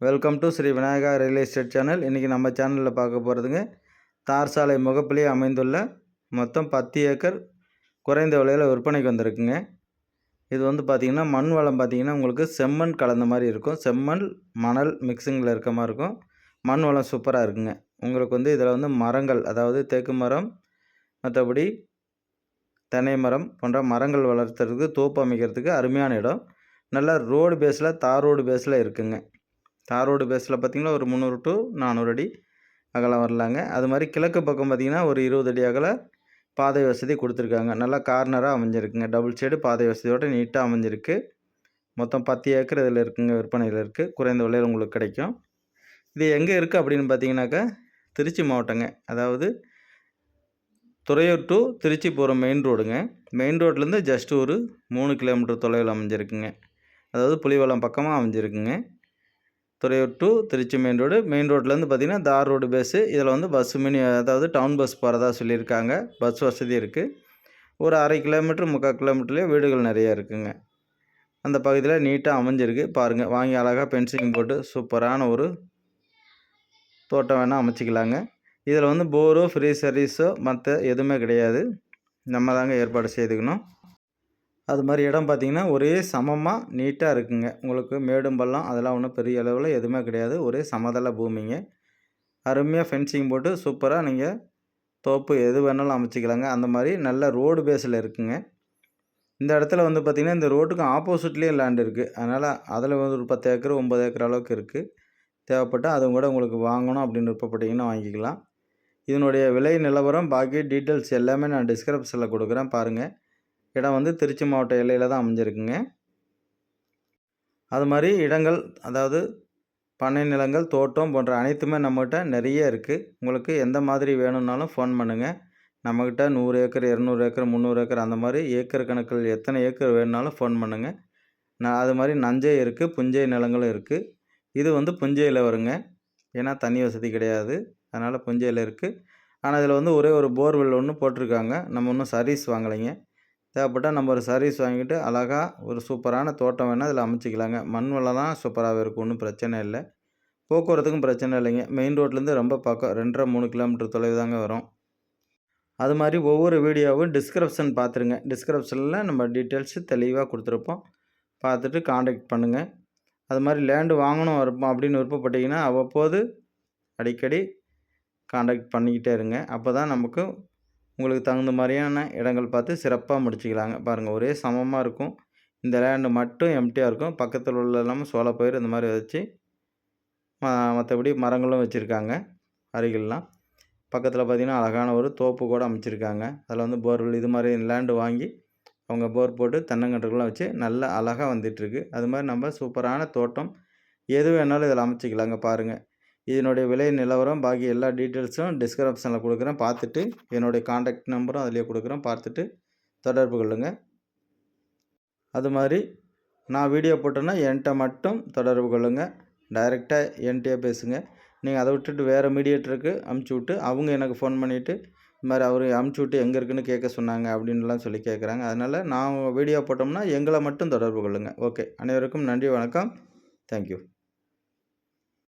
Welcome to Sri Vinayaka real estate channel இன்றைக்கி நம்ம சேனலில் பார்க்க போகிறதுங்க தார் சாலை முகப்பிலே அமைந்துள்ள மொத்தம் பத்து ஏக்கர் குறைந்த விலையில் விற்பனைக்கு வந்திருக்குங்க. இது வந்து பார்த்திங்கன்னா மண் வளம் பார்த்திங்கன்னா உங்களுக்கு செம்மண் கலந்த மாதிரி இருக்கும். செம்மண் மணல் மிக்சிங்கில் இருக்க மாதிரி இருக்கும். மண் வளம் சூப்பராக இருக்குங்க. உங்களுக்கு வந்து இதில் வந்து மரங்கள் அதாவது தேக்கு மரம் மற்றபடி தென்னை மரம் போன்ற மரங்கள் வளர்த்துறதுக்கு தோப்பு அமைக்கிறதுக்கு அருமையான இடம். நல்லா ரோடு பேஸில் தார் ரோடு பேஸில் இருக்குங்க. தார் ரோடு பேஸில் பார்த்திங்கன்னா ஒரு முந்நூறு டு நானூறு அடி அகலம் வரலாங்க. அது மாதிரி கிழக்கு பக்கம் பார்த்திங்கன்னா ஒரு இருபது அடி அகல பாதை வசதி கொடுத்துருக்காங்க. நல்லா கார்னராக அமைஞ்சிருக்குங்க. டபுள் சைடு பாதை வசதியோடு நீட்டாக அமைஞ்சிருக்கு. மொத்தம் பத்து ஏக்கர் இதில் இருக்குங்க விற்பனையில் இருக்குது குறைந்த விலையில் உங்களுக்கு கிடைக்கும். இது எங்கே இருக்குது அப்படின்னு பார்த்தீங்கன்னாக்கா திருச்சி மாவட்டங்க. அதாவது துறையூர் டு திருச்சி போகிற மெயின் ரோடுங்க மெயின் ரோட்லேருந்து ஜஸ்ட் ஒரு மூணு கிலோமீட்டர் தொலைவில் அமைஞ்சிருக்குங்க. அதாவது புலிவளம் பக்கமாக அமைஞ்சிருக்குங்க. Thuraiyur to Trichy main road main ரோட்லேருந்து பார்த்திங்கன்னா தார் ரோடு பஸ்ஸு இதில் வந்து பஸ் மினி அதாவது டவுன் பஸ் போகிறதா சொல்லியிருக்காங்க. பஸ் வசதி இருக்குது ஒரு அரை கிலோமீட்டர் முக்கால் கிலோமீட்டர்லேயே வீடுகள் நிறையா இருக்குங்க. அந்த பகுதியில் நீட்டாக அமைஞ்சிருக்கு. பாருங்கள் வாங்கி அழகாக பென்சிலிங் போட்டு சூப்பரான ஒரு தோட்டம் வேணால் அமைச்சிக்கலாங்க. இதில் வந்து போரோ ஃப்ரீ சர்வீஸோ மற்ற எதுவுமே கிடையாது. நம்ம தாங்க ஏற்பாடு செய்துக்கணும். அது மாதிரி இடம் பார்த்திங்கன்னா ஒரே சமமாக நீட்டாக இருக்குங்க. உங்களுக்கு மேடும் பள்ளம் அதெல்லாம் ஒன்றும் பெரிய அளவில் எதுவுமே கிடையாது. ஒரே சமதள பூமிங்க. அருமையாக ஃபென்சிங் போட்டு சூப்பராக நீங்கள் தோப்பு எது வேணாலும் அமைச்சிக்கலாங்க. அந்த மாதிரி நல்ல ரோடு பேஸில் இருக்குங்க. இந்த இடத்துல வந்து பார்த்திங்கன்னா இந்த ரோட்டுக்கு ஆப்போசிட்லேயும் லேண்ட் இருக்குது அதனால் அதில் வந்து ஒரு பத்து ஏக்கர் ஒம்பது ஏக்கர் அளவுக்கு இருக்குது தேவைப்பட்டால் அதுவும் கூட உங்களுக்கு வாங்கணும் அப்படின்னு விருப்பப்பட்டிங்கன்னா வாங்கிக்கலாம். இதனுடைய விலை நிலவரம் பாக்கி டீட்டெயில்ஸ் எல்லாமே நான் டிஸ்கிரிப்ஷனில் கொடுக்குறேன். பாருங்கள் இடம் வந்து திருச்சி மாவட்ட எல்லையில் தான் அமைஞ்சிருக்குங்க. அது மாதிரி இடங்கள் அதாவது பண்ணை நிலங்கள் தோட்டம் போன்ற அனைத்துமே நம்மகிட்ட நிறைய இருக்குது உங்களுக்கு எந்த மாதிரி வேணும்னாலும் ஃபோன் பண்ணுங்கள் நம்மக்கிட்ட நூறு ஏக்கர் இரநூறு ஏக்கர் முந்நூறு ஏக்கர் அந்த மாதிரி ஏக்கர் கணக்கில் எத்தனை ஏக்கர் வேணுனாலும் ஃபோன் பண்ணுங்கள் நான் அது மாதிரி நஞ்சை இருக்குது புஞ்சை நிலங்களும் இருக்குது இது வந்து புஞ்சையில் வருங்க. ஏன்னா தண்ணி வசதி கிடையாது. அதனால் புஞ்சையில் இருக்குது ஆனால் இதில் வந்து ஒரே ஒரு போர்வெல் ஒன்று போட்டிருக்காங்க. நம்ம இன்னும் சர்வீஸ் வாங்கலைங்க. தேவைப்பட்டால் நம்ம ஒரு சர்வீஸ் வாங்கிட்டு அழகாக ஒரு சூப்பரான தோட்டம் வேணால் அதில் அமைச்சிக்கலாங்க. மண் வளம் தான் சூப்பராகவே இருக்கும் ஒன்றும் பிரச்சனை இல்லை. போக்குவரத்துக்கும் பிரச்சனை இல்லைங்க. மெயின் ரோட்லேருந்து ரொம்ப பக்கம் ரெண்டரை மூணு கிலோமீட்டர் தொலைவு தாங்க வரும். அது மாதிரி ஒவ்வொரு வீடியோவும் டிஸ்கிரிப்ஷன் பார்த்துருங்க. டிஸ்கிரிப்ஷனில் நம்ம டீட்டெயில்ஸு தெளிவாக கொடுத்துருப்போம். பார்த்துட்டு காண்டாக்ட் பண்ணுங்கள் அது மாதிரி லேண்டு வாங்கணும் இருப்போம் அப்படின்னு விருப்பப்பட்டீங்கன்னா அவ்வப்போது அடிக்கடி காண்டாக்ட் பண்ணிக்கிட்டே இருங்க. அப்போ தான் நமக்கு உங்களுக்கு தகுந்த மாதிரியான இடங்கள் பார்த்து சிறப்பாக முடிச்சுக்கலாங்க. பாருங்கள் ஒரே சமமாக இருக்கும். இந்த லேண்டு மட்டும் எம்டியாக இருக்கும். பக்கத்தில் உள்ள இல்லாமல் சோளப்பயிர் இந்த மாதிரி வச்சு மற்றபடி மரங்களும் வச்சுருக்காங்க அருகிலெலாம். பக்கத்தில் பார்த்திங்கன்னா அழகான ஒரு தோப்பு கூட அமைச்சிருக்காங்க. அதில் வந்து போர்வெல் இது மாதிரி லேண்டு வாங்கி அவங்க போர் போட்டு தென்னங்கன்றுகள்லாம் வச்சு நல்லா அழகாக வந்துட்டுருக்கு. அது மாதிரி நம்ம சூப்பரான தோட்டம் எது வேணாலும் இதில் அமைச்சிக்கலாங்க பாருங்கள் இதனுடைய விலை நிலவரம் பாக்கி எல்லா டீட்டெயில்ஸும் டிஸ்கிரிப்ஷனில் கொடுக்குறேன். பார்த்துட்டு என்னுடைய காண்டாக்ட் நம்பரும் அதிலே கொடுக்குறேன். பார்த்துட்டு தொடர்பு கொள்ளுங்கள் அது மாதிரி நான் வீடியோ போட்டேன்னா என்கிட்ட மட்டும் தொடர்பு கொள்ளுங்கள் டைரெக்டாக என்கிட்டயே பேசுங்க. நீங்கள் அதை விட்டுட்டு வேறு மீடியேட்டருக்கு அமுச்சு விட்டு அவங்க எனக்கு ஃபோன் பண்ணிவிட்டு இது மாதிரி அவர் அமுச்சு விட்டு எங்கே இருக்குன்னு கேட்க சொன்னாங்க அப்படின்லாம் சொல்லி கேட்குறாங்க. அதனால் நான் வீடியோ போட்டோம்னா எங்களை மட்டும் தொடர்பு கொள்ளுங்கள் ஓகே அனைவருக்கும் நன்றி வணக்கம். தேங்க்யூ